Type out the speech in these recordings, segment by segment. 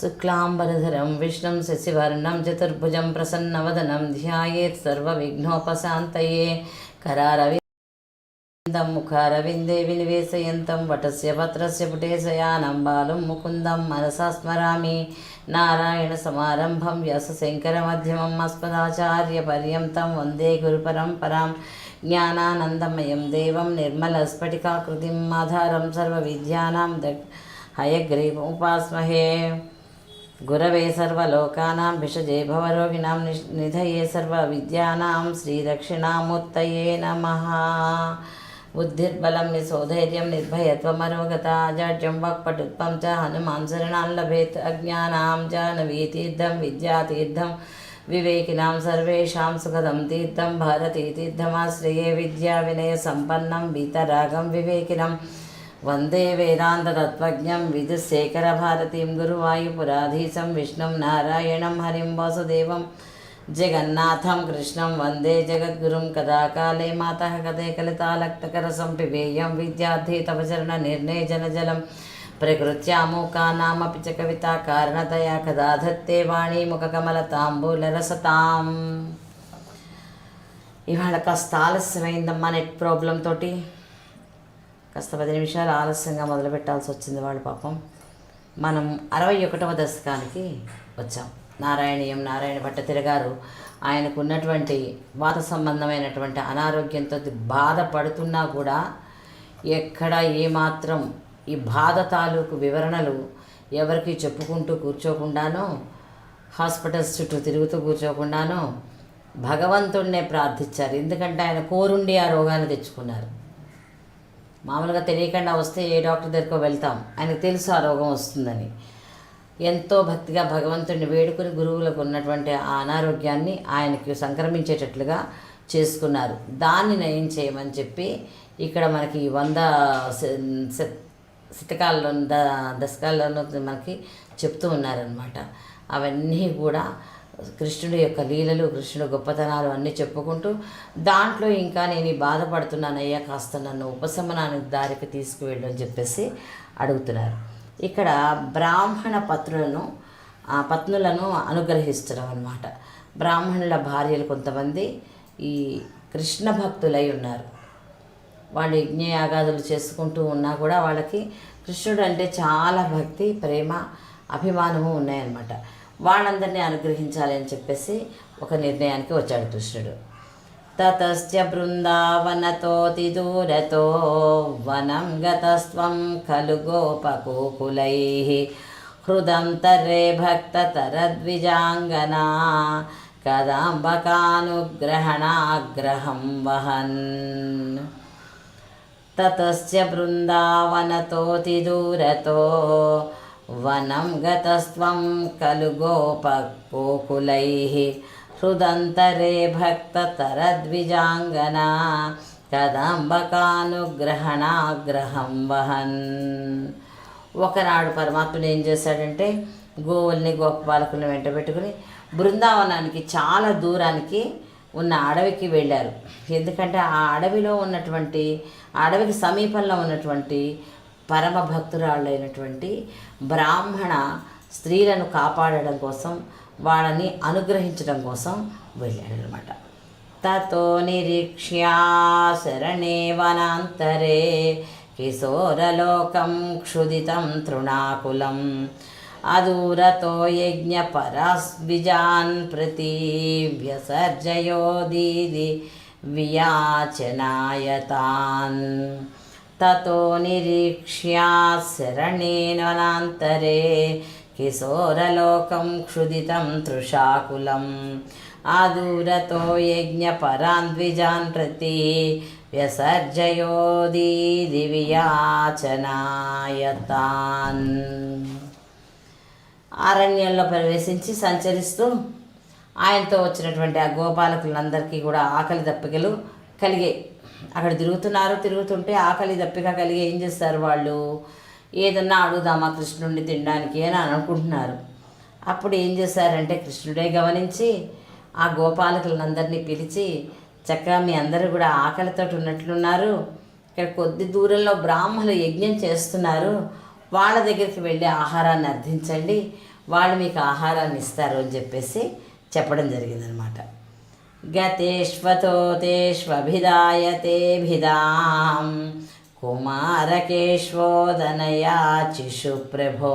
శుక్లాంబరధరం విష్ణుం శశివర్ణం చతుర్భుజం ప్రసన్నవదనం ధ్యాయేత్ సర్వవిఘ్నోపశాంతయే करारविन्दं मुखारविन्दे विनिवेशयन्तं वटस्य पत्रस्य पुटे शयानं बालं मुकुन्दं मनसा स्मरामि नारायणसमारम्भं व्यासशङ्करमध्यमम् अस्मदाचार्यपर्यन्तं वन्दे गुरुपरम्परां ज्ञानानन्दमयं देवं निर्मलस्फटिकाकृतिम् आधारं सर्वविद्यानां द हयग्रीवमुपास्महे गुरवे सर्वलोकानां भिषजे भवरोगिणां निधये सर्वविद्यानां श्रीदक्षिणामूर्तये नमः। बुद्धिर्बलं यशोधैर्यं निर्भयत्वमरोगता जाड्यं वाक्पटुत्वं च हनुमान् शरणां लभेत् अज्ञानां जानवीतीर्थं विद्यातीर्थं, विवेकिनां, सर्वेषां सुखदं तीर्थं भारतीतीर्थमाश्रये विद्याविनयसम्पन्नं, वीतरागं, विवेकिनं వందే వేదాంతతత్వజ్ఞం విదుశేఖరభారతీం గురువాయుపురాధీశం విష్ణుం నారాయణం హరిం వాసుదేవం జగన్నాథం కృష్ణం వందే జగద్గురుం కదాకాలే మాత కథే కలితాలక్తకరసం పిబేయం విద్యార్థి తపచరణ నిర్ణయజనజలం ప్రకృత్యామూకానామపి చ కవితా కారణతయా కదాధత్తే వాణి ముఖకమలతాంబూలరసతాం. ఇవాళ కాస్త ఆలస్యమైందమ్మా నెట్ ప్రాబ్లం తోటి. కాస్త పది నిమిషాలు ఆలస్యంగా మొదలుపెట్టాల్సి వచ్చింది వాళ్ళు పాపం. మనం అరవై ఒకటవ దశకానికి వచ్చాం. నారాయణీయం నారాయణ భట్టతిరగారు ఆయనకు ఉన్నటువంటి వాత సంబంధమైనటువంటి అనారోగ్యంతో బాధపడుతున్నా కూడా ఎక్కడ ఏమాత్రం ఈ బాధ తాలూకు వివరణలు ఎవరికి చెప్పుకుంటూ కూర్చోకుండానో హాస్పిటల్స్ చుట్టూ తిరుగుతూ కూర్చోకుండానో భగవంతుడినే ప్రార్థించారు. ఎందుకంటే ఆయన కోరుండి ఆ రోగాన్ని తెచ్చుకున్నారు. మామూలుగా తెలియకుండా వస్తే ఏ డాక్టర్ దగ్గరకు వెళ్తాం. ఆయనకు తెలుసు ఆ రోగం వస్తుందని. ఎంతో భక్తిగా భగవంతుడిని వేడుకుని గురువులకు ఉన్నటువంటి ఆ అనారోగ్యాన్ని ఆయనకి సంక్రమించేటట్లుగా చేసుకున్నారు. దాన్ని నయం చేయమని చెప్పి ఇక్కడ మనకి వంద శ- శతకాల్లో ద దశకాల్లోనూ మనకి చెప్తూ ఉన్నారనమాట అవన్నీ కూడా కృష్ణుడి యొక్క లీలలు కృష్ణుడు గొప్పతనాలు అన్నీ చెప్పుకుంటూ దాంట్లో ఇంకా నేను బాధపడుతున్నానయ్యా కాస్త నన్ను ఉపశమనానికి దారికి తీసుకువెళ్ళు అని చెప్పేసి అడుగుతున్నారు. ఇక్కడ బ్రాహ్మణ పత్రులను ఆ పత్నులను అనుగ్రహిస్తున్నాం అనమాట బ్రాహ్మణుల భార్యలు కొంతమంది ఈ కృష్ణ భక్తులై ఉన్నారు. వాళ్ళు యజ్ఞయాగాదులు చేసుకుంటూ ఉన్నా కూడా వాళ్ళకి కృష్ణుడు అంటే చాలా భక్తి ప్రేమ అభిమానము ఉన్నాయన్నమాట. వాళ్ళందరినీ అనుగ్రహించాలి అని చెప్పేసి ఒక నిర్ణయానికి వచ్చాడు కృష్ణుడు. తతశ్చ బృందావనతో దూరతో వనం గతస్వం ఖలు గోపకోకులై హృదం తరే భక్తతరద్విజాంగనా కదాంబకానుగ్రహణాగ్రహం వహన్. తతశ్చ బృందావనతో దూరతో వనం గతస్వం ఖలు గోపకోకులై హృదంతరే భక్తతరద్విజాంగన కదంబకానుగ్రహణాగ్రహం వహన్. ఒకనాడు పరమాత్ముడు ఏం చేశాడంటే గోవుల్ని గోపాలకుల్ని వెంట పెట్టుకుని బృందావనానికి చాలా దూరానికి ఉన్న అడవికి వెళ్ళారు. ఎందుకంటే ఆ అడవిలో ఉన్నటువంటి అడవికి సమీపంలో ఉన్నటువంటి పరమ భక్తురాళ్ళైనటువంటి బ్రాహ్మణ స్త్రీలను కాపాడడం కోసం వాళ్ళని అనుగ్రహించడం కోసం వెళ్ళాడనమాట తతో నిరీక్ష్యా శరణే వనాంతరే కిశోరలోకం క్షుదితం తృణాకులం. అదూరతో యజ్ఞపరాస్విజాన్ ప్రతి వ్యసర్జయోదీది వియాచనాయతాన్. తతో నిరీక్ష్యా శరణేననాంతరే కిశోరలోకం క్షుదితం తృషాకులం ఆదూరతో యజ్ఞపరాన్ ద్విజాన్ ప్రతి వ్యసర్జయోదీది దివ్యాచనాయతాన్ అరణ్యంలో ప్రవేశించి సంచరిస్తూ ఆయనతో వచ్చినటువంటి ఆ గోపాలకులందరికీ కూడా ఆకలి దప్పికలు కలిగాయి అక్కడ తిరుగుతున్నారు తిరుగుతుంటే ఆకలి దప్పిక కలిగి ఏం చేస్తారు వాళ్ళు? ఏదన్నా అడుగుదామా కృష్ణుడిని తినడానికి అని అనుకుంటున్నారు. అప్పుడు ఏం చేశారంటే కృష్ణుడే గమనించి ఆ గోపాలకులందరినీ పిలిచి చక్కగా మీ అందరూ కూడా ఆకలితో ఉన్నట్లున్నారు. ఇక్కడ కొద్ది దూరంలో బ్రాహ్మణులు యజ్ఞం చేస్తున్నారు. వాళ్ళ దగ్గరికి వెళ్ళి ఆహారాన్ని అర్థించండి. వాళ్ళు మీకు ఆహారాన్ని ఇస్తారు అని చెప్పేసి చెప్పడం జరిగిందనమాట. गतेष्वतोतेष्वभिधायतेभिधां कुमारकेश्वोदनया चिषु प्रभो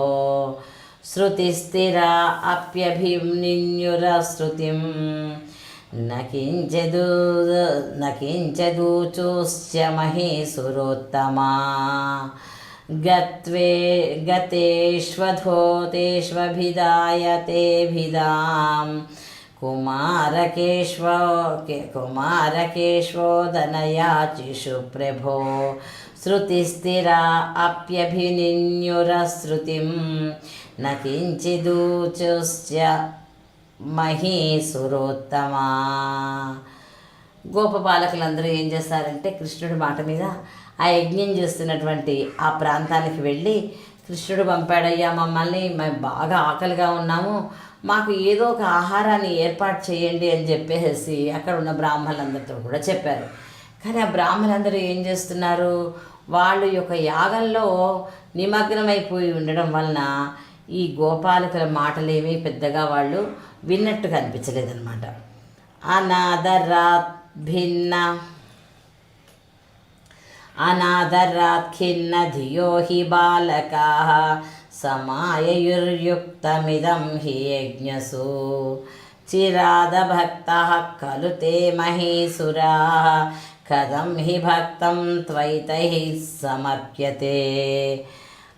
श्रुतिस्थिरा अप्यभिम्निन्युरश्रुतिं न किञ्चिदू न किञ्चिदूचुश्च महीसुरोत्तमा गत्वे गतेष्वधोतेष्वभिधायतेभिधां कुमारकेष्व कुमारकेष्वोदनयाचिषु प्रभो श्रुतिस्थिरा अप्यभिनिन्युरश्रुतिं न किञ्चिदूचुश्च మహీసురోత్తమా గోపబాలకులందరూ ఏం చేస్తారంటే కృష్ణుడి మాట మీద ఆ యజ్ఞం చేస్తున్నటువంటి ఆ ప్రాంతానికి వెళ్ళి కృష్ణుడు పంపాడయ్యా మమ్మల్ని మేము బాగా ఆకలిగా ఉన్నాము మాకు ఏదో ఒక ఆహారాన్ని ఏర్పాటు చేయండి అని చెప్పేసి అక్కడ ఉన్న బ్రాహ్మణులందరితో కూడా చెప్పారు. కానీ ఆ బ్రాహ్మణులందరూ ఏం చేస్తున్నారు? వాళ్ళు యొక్క యాగంలో నిమగ్నమైపోయి ఉండడం వలన ఈ గోపాలకుల మాటలేమీ పెద్దగా వాళ్ళు విన్నట్టు కనిపించలేదన్నమాట. అనాథరాత్ భిన్న. అనాథరాత్ ఖిన్న ధియో హి బాలకా. సమాయయుర్యుక్తమిదం హి యజ్ఞసు. చిరాదభక్త ఖలు తే మహీసురా. కథం హి భక్తం త్వైతై సమర్ప్యతే.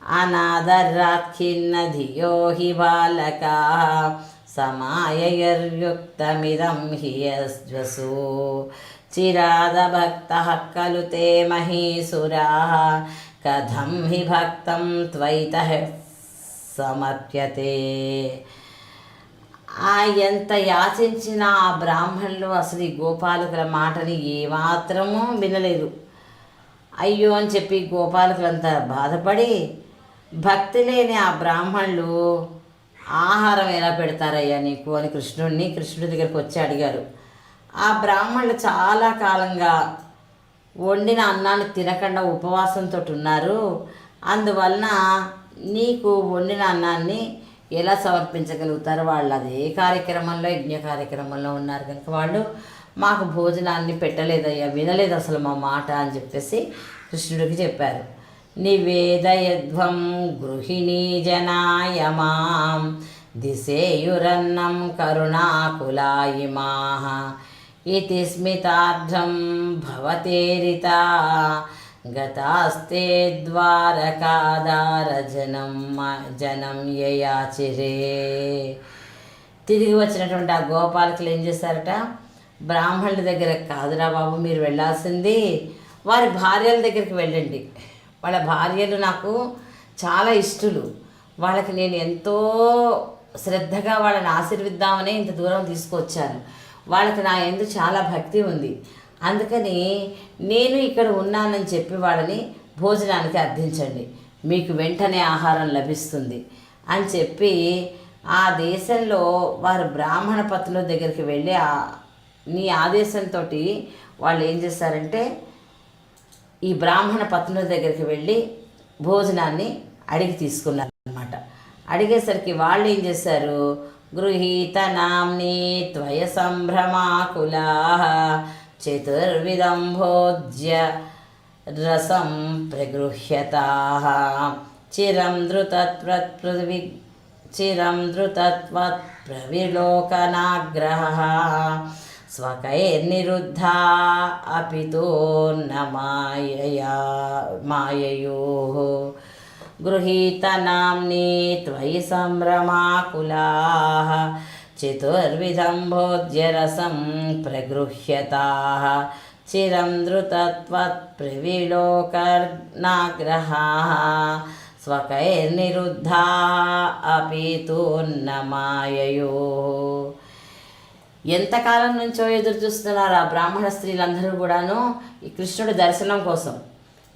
అనాదరాత్ఖిన్న ధియో హి బాలకా. సమాయయుర్యుక్తమిదం హి యస్వసు. చిరాదభక్త ఖలు తే మహీసురా. కథం హి భక్తం త్వైత సమర్ప్యతే. ఆ ఎంత యాచించిన ఆ బ్రాహ్మణులు అసలు ఈ గోపాలకుల మాటని ఏమాత్రమూ వినలేదు. అయ్యో అని చెప్పి గోపాలకులంతా బాధపడి భక్తి లేని ఆ బ్రాహ్మణులు ఆహారం ఎలా పెడతారయ్యా నీకు అని కృష్ణుడిని కృష్ణుడి దగ్గరికి వచ్చి అడిగారు. ఆ బ్రాహ్మణులు చాలా కాలంగా వండిన అన్నాన్ని తినకుండా ఉపవాసంతో ఉన్నారు. అందువలన నీకు వండిన అన్నాన్ని ఎలా సమర్పించగలుగుతారు? వాళ్ళు అదే కార్యక్రమంలో యజ్ఞ కార్యక్రమంలో ఉన్నారు కనుక వాళ్ళు మాకు భోజనాన్ని పెట్టలేదయ్యా వినలేదు అసలు మా మాట అని చెప్పేసి కృష్ణుడికి చెప్పారు. నివేదయధ్వం గృహిణీ జనాయ మాం దిశేయురన్నం కరుణాకులాయిమా ఇతి స్మితార్థం భవతేరితా. గతాస్తే ద్వారకాదార జనం జనం యయాచిరే తిరిగి వచ్చినటువంటి ఆ గోపాలకులు ఏం చేశారట బ్రాహ్మణుల దగ్గర కాదురా బాబు మీరు వెళ్ళాల్సింది వారి భార్యల దగ్గరికి వెళ్ళండి. వాళ్ళ భార్యలు నాకు చాలా ఇష్టలు. వాళ్ళకి నేను ఎంతో శ్రద్ధగా వాళ్ళని ఆశీర్విద్దామని ఇంత దూరం తీసుకొచ్చాను. వాళ్ళకి నా ఎందు చాలా భక్తి ఉంది. అందుకని నేను ఇక్కడ ఉన్నానని చెప్పి వాళ్ళని భోజనానికి అర్థించండి. మీకు వెంటనే ఆహారం లభిస్తుంది అని చెప్పి ఆ దేశంలో వారు బ్రాహ్మణ పత్రుల దగ్గరికి వెళ్ళి నీ ఆదేశంతో వాళ్ళు ఏం చేస్తారంటే ఈ బ్రాహ్మణ పత్నుల దగ్గరికి వెళ్ళి భోజనాన్ని అడిగి తీసుకున్నారు అనమాట అడిగేసరికి వాళ్ళు ఏం చేశారు? గృహీత నామ్ని త్వయ సంభ్రమాకులా चतुर्विदम्भोज्य रसं प्रगृह्यताः। चिरं धृतत्वत्पृथिवि चिरं धृतत्वत् प्रविलोकनाग्रहः स्वकैर्निरुद्धा अपि तु न मायया, माययोः। गृहीतनाम्नि त्वयि सम्भ्रमाकुलाः చతుర్విధం భోజ్యరసం ప్రగృహ్యతా చిరం ధృతత్వత్ ప్రవిలోకర్నాగ్రహా స్వకైర్నిరుద్ధా అపితో మాయయో ఎంతకాలం నుంచో ఎదురు చూస్తున్నారు ఆ బ్రాహ్మణ స్త్రీలందరూ కూడాను ఈ కృష్ణుడి దర్శనం కోసం.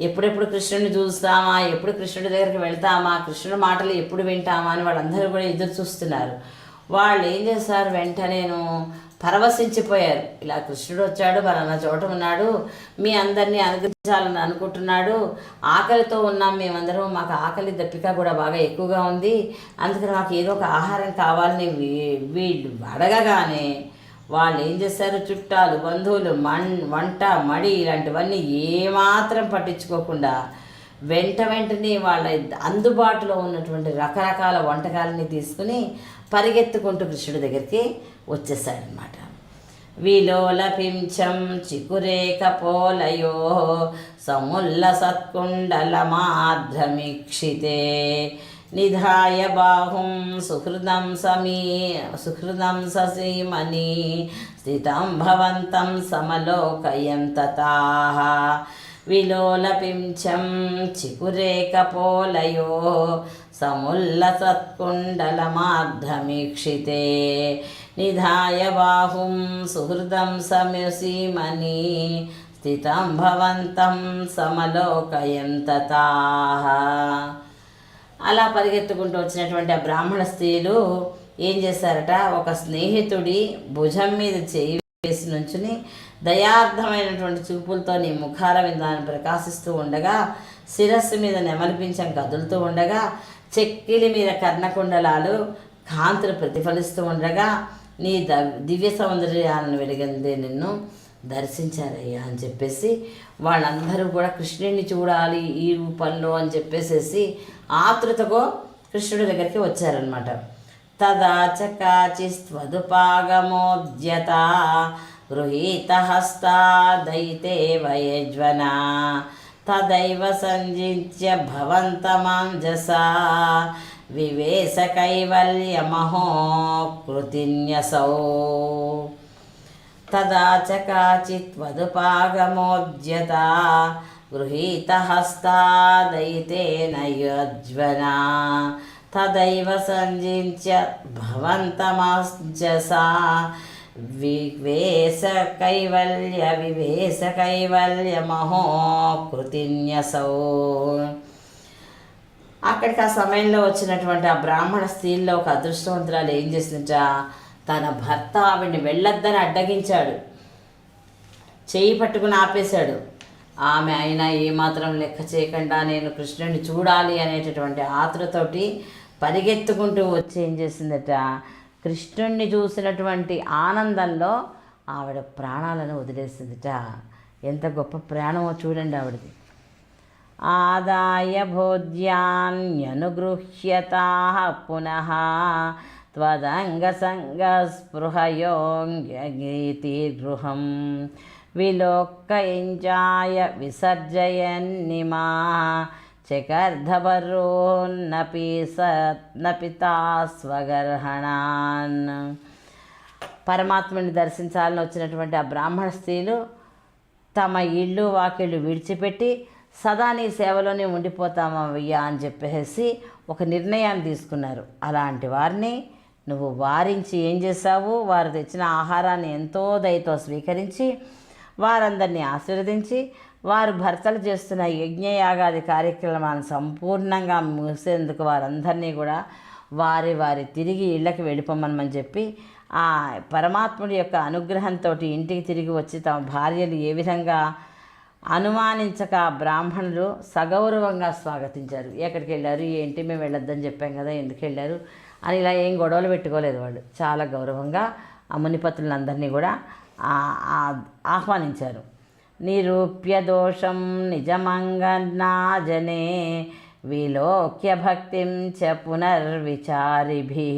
ఎప్పుడెప్పుడు కృష్ణుడిని చూస్తామా? ఎప్పుడు కృష్ణుడి దగ్గరికి వెళ్తామా? కృష్ణుడి మాటలు ఎప్పుడు వింటామా అని వాళ్ళందరూ కూడా ఎదురు చూస్తున్నారు. వాళ్ళు ఏం చేస్తారు వెంటనేను పరవశించిపోయారు. ఇలా కృష్ణుడు వచ్చాడు మన చోట ఉన్నాడు మీ అందరినీ అనుగ్రహించాలని అనుకుంటున్నాడు. ఆకలితో ఉన్నాం మేమందరం మాకు ఆకలి దప్పిక కూడా బాగా ఎక్కువగా ఉంది. అందుకని మాకు ఏదో ఒక ఆహారం కావాలని వీ- వీళ్ళు అడగగానే వాళ్ళు ఏం చేశారు? చుట్టాలు బంధువులు మన్ వంట మడి ఇలాంటివన్నీ ఏమాత్రం పట్టించుకోకుండా వెంట వెంటనే వాళ్ళ అందుబాటులో ఉన్నటువంటి రకరకాల వంటకాలని తీసుకుని పరిగెత్తుకుంటూ కృష్ణుడి దగ్గరికి వచ్చేసాడనమాట విలోలపించం చికురేకపోలయో సముల్ల సత్కుండల మాధ్రమీక్షితే. నిధాయ బాహుం సుహృదం సమీ సుహృదం ససీమని స్థితం భవంతం సమలోకయం తథా విలోలపించం చికురేకపోలయో సముల్లసత్కుండలమార్ధమీక్షితే నిధాయ బాహుం సుహృదం సమసీమని స్థితం భవంతం సమలోకయం అలా పరిగెత్తుకుంటూ వచ్చినటువంటి ఆ బ్రాహ్మణ స్త్రీలు ఏం చేశారట? ఒక స్నేహితుడి భుజం మీద చేయి వేసి నుంచుని దయార్థమైనటువంటి చూపులతో నీ ముఖాల విందాన్ని ప్రకాశిస్తూ ఉండగా శిరస్సు మీద నెమలిపించం కదులుతూ ఉండగా చెక్కిలి మీద కర్ణకుండలాలు కాంతులు ప్రతిఫలిస్తూ ఉండగా నీ ద దివ్య సౌందర్యాలను వెలిగిందే నిన్ను దర్శించారయ్యా అని చెప్పేసి వాళ్ళందరూ కూడా కృష్ణుడిని చూడాలి ఈ రూపంలో అని చెప్పేసేసి ఆతృతకో కృష్ణుడి దగ్గరికి వచ్చారనమాట తదా చకాచిస్త్వదుపాగమోద్యత గృహీతహస్తా దయితే వయజ్వన తదైవ సంజిత్య భవంతమాంజసా వివేశ కైవల్యమహో కృతిన్యసౌ తదా చకాచిత్వదుపాగమోద్యత గృహీతహస్తాదయితేన యజ్వనా తదైవ సంజిత్య భవంతమాంజసా వివేశ కైవల్య వివేశ కైవల్య మహోకృతిన్యసౌ అక్కడికి ఆ సమయంలో వచ్చినటువంటి ఆ బ్రాహ్మణ స్త్రీల్లో ఒక అదృష్టవంతురాలు ఏం చేసిందట తన భర్త ఆవిడ్ని వెళ్ళొద్దని అడ్డగించాడు. చేయి పట్టుకుని ఆపేశాడు. ఆమె అయినా ఏమాత్రం లెక్క చేయకుండా నేను కృష్ణుడిని చూడాలి అనేటటువంటి ఆతృతోటి పరిగెత్తుకుంటూ వచ్చి ఏం చేసిందట కృష్ణుణ్ణి చూసినటువంటి ఆనందంలో ఆవిడ ప్రాణాలను వదిలేసిందిట ఎంత గొప్ప ప్రాణమో చూడండి ఆవిడది ఆదాయ భోజ్యాన్యనుగృహ్యతా పునః त्वदङ्गसङ्गस्पृहयोऽङ्गीतिगृहं विलोक्कयञ्चाय विसर्जयन्निमा చకర్ధపరోన్నపి సత్నపితా స్వగర్హణాన్ పరమాత్మని దర్శించాలని వచ్చినటువంటి ఆ బ్రాహ్మణ స్త్రీలు తమ ఇళ్ళు వాకిళ్ళు విడిచిపెట్టి సదా నీ సేవలోనే ఉండిపోతామయ్యా అని చెప్పేసి ఒక నిర్ణయాన్ని తీసుకున్నారు. అలాంటి వారిని నువ్వు వారించి ఏం చేశావు? వారు తెచ్చిన ఆహారాన్ని ఎంతో దయతో స్వీకరించి వారందరినీ ఆశీర్వదించి వారు భర్తలు చేస్తున్న యజ్ఞయాగాది కార్యక్రమాలను సంపూర్ణంగా మూసేందుకు వారందరినీ కూడా వారి వారి తిరిగి ఇళ్ళకి వెళ్ళిపోమనమని చెప్పి ఆ పరమాత్ముడి యొక్క అనుగ్రహంతో ఇంటికి తిరిగి వచ్చి తమ భార్యలు ఏ విధంగా అనుమానించక బ్రాహ్మణులు సగౌరవంగా స్వాగతించారు. ఎక్కడికి వెళ్ళారు ఏంటి? మేము వెళ్ళొద్దని చెప్పాం కదా ఎందుకు వెళ్ళారు అని ఇలా ఏం గొడవలు పెట్టుకోలేదు వాళ్ళు. చాలా గౌరవంగా ఆ మునిపతులందరినీ కూడా ఆహ్వానించారు. నిరూప్యదోషం దోషం విలోక్య భక్తిం చ పునర్విచారిభి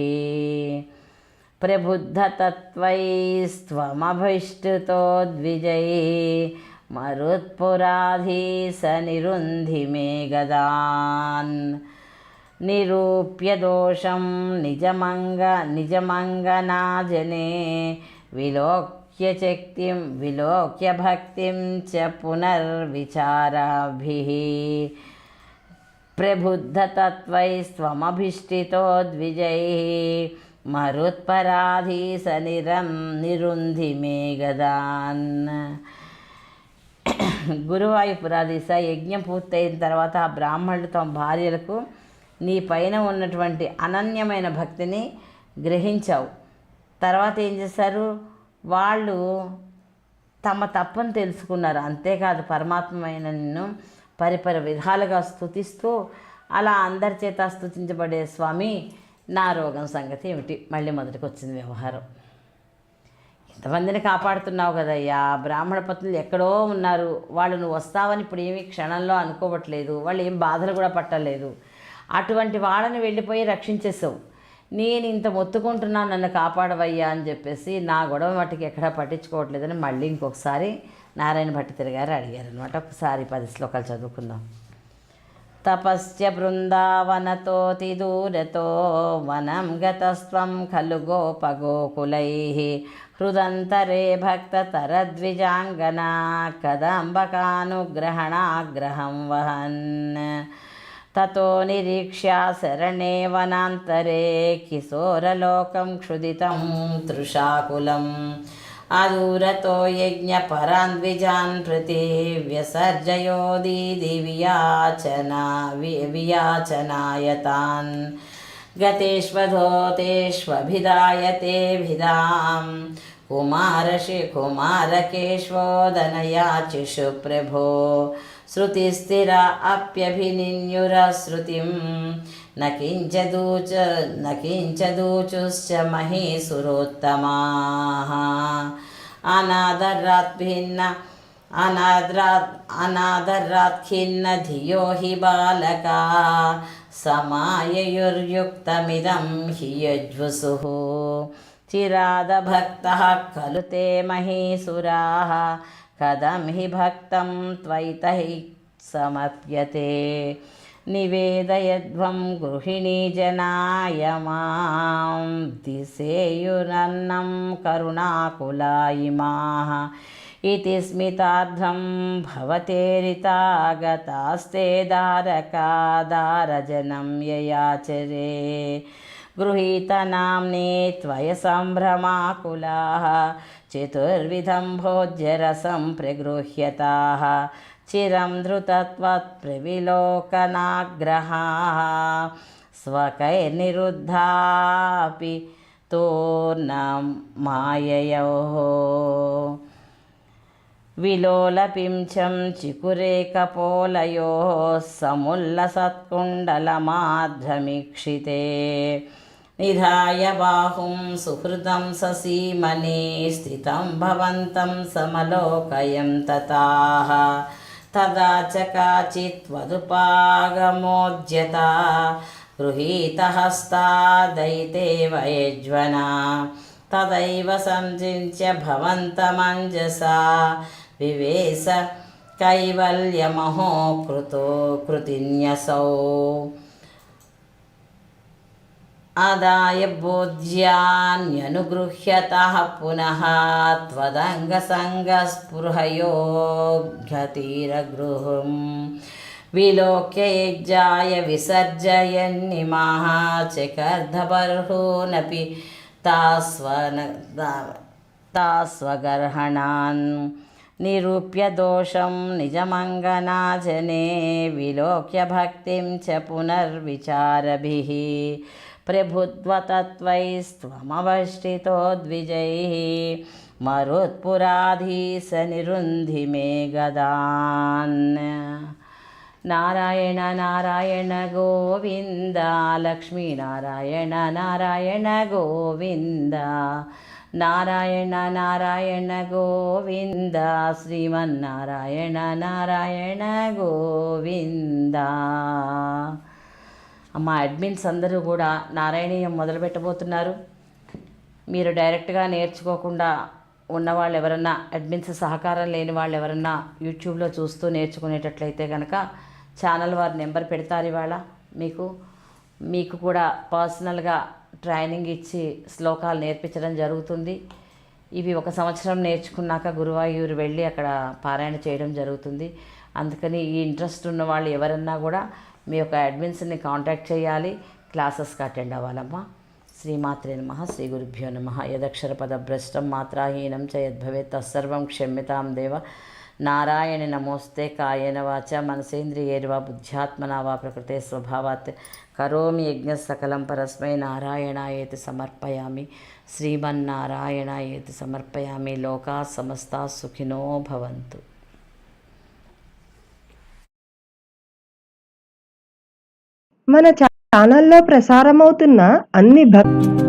ప్రబుద్ధతత్వైస్త్వమభిష్టుతో ద్విజై మరుత్పురాధీస నిరుంధి మే గదాన్ నిరూప్య దోషం నిజమంగ నిజమంగనాజనే విలోక్య శక్తిం విలోక్య భక్తిం చ పునర్విచారాభిः ప్రబుద్ధతత్వైస్త్వమభిష్టితో ద్విజై మరుత్పరాధీస నిరం నిరుంధి మే గదాన్ గురువాయుపురాధీస యజ్ఞం పూర్తయిన తర్వాత ఆ బ్రాహ్మణులు తమ భార్యలకు నీ పైన ఉన్నటువంటి అనన్యమైన భక్తిని గ్రహించావు. తర్వాత ఏం చేశారు? వాళ్ళు తమ తప్పని తెలుసుకున్నారు. అంతేకాదు పరమాత్మైన నిన్ను పరిపర విధాలుగా స్థుతిస్తూ అలా అందరి చేత స్థుతించబడే స్వామి నా రోగం సంగతి ఏమిటి? మళ్ళీ మొదటికి వచ్చింది వ్యవహారం. ఇంతమందిని కాపాడుతున్నావు కదయ్యా. బ్రాహ్మణ పత్నులు ఎక్కడో ఉన్నారు. వాళ్ళు నువ్వు వస్తావని ఇప్పుడు ఏమీ క్షణంలో అనుకోవట్లేదు. వాళ్ళు ఏం బాధలు కూడా పట్టలేదు. అటువంటి వాళ్ళని వెళ్ళిపోయి రక్షించేసావు నేను ఇంత మొత్తుకుంటున్నాను నన్ను కాపాడవయ్యా అని చెప్పేసి నా గొడవ మట్టికి ఎక్కడా పట్టించుకోవట్లేదని మళ్ళీ ఇంకొకసారి నారాయణ భట్టితిరి గారు అడిగారు అనమాట ఒకసారి పది శ్లోకాలు చదువుకుందాం. తపస్య బృందావనతోతి దూరతో వనం గతస్వం ఖలు గోపగోకులై. హృదంతరే భక్తతరద్విజాంగనా కదంబకానుగ్రహణాగ్రహం వహన్. తతో నిరీక్ష్య శరణే వనాంతరే కిశోరలోకం క్షుదితం తృషాకులం. అదూరతో యజ్ఞపరాన్విజాన్ ప్రతి వ్యసర్జయోది వియాచనా వి వియాచనాయతాన్. గతేష్వధోతేష్వభిదాయతే కుమారశి కుమారకేష్వోదనయాచిషు ప్రభో. శృతిస్థిర అప్యభినిన్యురశ్రుతిం నకించదూచ నకించదూచుశ్చ మహీసురోత్తమా అనాదరాద్భిన్న మహీసురోత్తమాः అనాదరాత్ భిన్న ఖిన్న ధియో హి బాలకా సమాయయుర్యుక్తమిదం హి యజ్వసుః చిరాదభక్తः ఖలు తే మహీసురాः कथं हि भक्तं त्वयितैः समर्प्यते निवेदयध्वं गृहिणीजनाय मां दिसेयुरन्नं करुणाकुलायिमाः इति स्मितार्थं भवतेरितागतास्ते दारकादारजनं ययाचरे गृहीतनाम्ने त्वयसम्भ्रमाकुलाः चतुर्विधं भोज्यरसं प्रगृह्यताः चिरं धृतत्वत्प्रविलोकनाग्रहाः स्वकैर्निरुद्धापि तोर्णं माययोः विलोलपिञ्चं चिकुरेकपोलयोः समुल्लसत्कुण्डलमाध्रमीक्षिते निधाय बाहुं सुहृदं ससीमने स्थितं भवन्तं समलोकयं तताः तदा च काचित् वधुपागमोद्यता गृहीतहस्ता दयिते वयज्वना तदैव संचिन्त्य भवन्तमञ्जसा विवेश कैवल्यमहो कृतो कृतिन्यसौ ఆదాయ భోజ్యాన్యనుగృహ్యత పునః త్వదంగసంగస్పృహయోగతిరగృహం విలోక్య యజ్జాయ విసర్జయన్నిమాహ చకర్ధబర్హూనపి తాస్వన తాస్వగర్హణాన్ నిరూప్య దోషం నిజమంగనాజనే విలోక్య భక్తిం చ పునర్విచారభిः प्रभुत्वतत्त्वैस्त्वमवष्टितो द्विजैः मरुत्पुराधीसनिरुन्धि मे गदान् नारायण नारायण गोविन्द लक्ष्मीनारायण नारायण गोविन्द। नारायण नारायण गोविन्द श्रीमन्नारायण नारायण गोविन्द। మా అడ్మిన్స్ అందరూ కూడా నారాయణీయం మొదలు పెట్టబోతున్నారు. మీరు డైరెక్ట్గా నేర్చుకోకుండా ఉన్నవాళ్ళు ఎవరన్నా అడ్మిన్స్ సహకారం లేని వాళ్ళు ఎవరన్నా యూట్యూబ్లో చూస్తూ నేర్చుకునేటట్లయితే కనుక ఛానల్ వారి నెంబర్ పెడతారు ఇవాళ మీకు. మీకు కూడా పర్సనల్గా ట్రైనింగ్ ఇచ్చి శ్లోకాలు నేర్పించడం జరుగుతుంది. ఇవి ఒక సంవత్సరం నేర్చుకున్నాక గురువాయూరు వెళ్ళి అక్కడ పారాయణ చేయడం జరుగుతుంది. అందుకని ఈ ఇంట్రెస్ట్ ఉన్న వాళ్ళు ఎవరన్నా కూడా మీ యొక్క అడ్మిన్స్ని కాంటాక్ట్ చేయాలి. క్లాసెస్కి అటెండ్ అవ్వాలమ్మా. శ్రీమాత్రే నమ శ్రీ గురుభ్యో నమ. యదక్షర పద భ్రష్టం మాత్రాహీనం చ యద్భవేత్ తత్సర్వం క్షమ్యతాం దేవ. నారాయణ నమోస్తే కాయన వాచ మనసేంద్రియేర్వా బుద్ధ్యాత్మన వా ప్రకృతే స్వభావాత్. కరోమి యజ్ఞ సకలం పరస్మై నారాయణ ఏతి సమర్పయామి. శ్రీమన్నారాయణ ఏతి సమర్పయామి. లోకా సమస్త సుఖినో భవంతు. మన ఛానల్లో ప్రసారమవుతున్న అన్ని భక్తి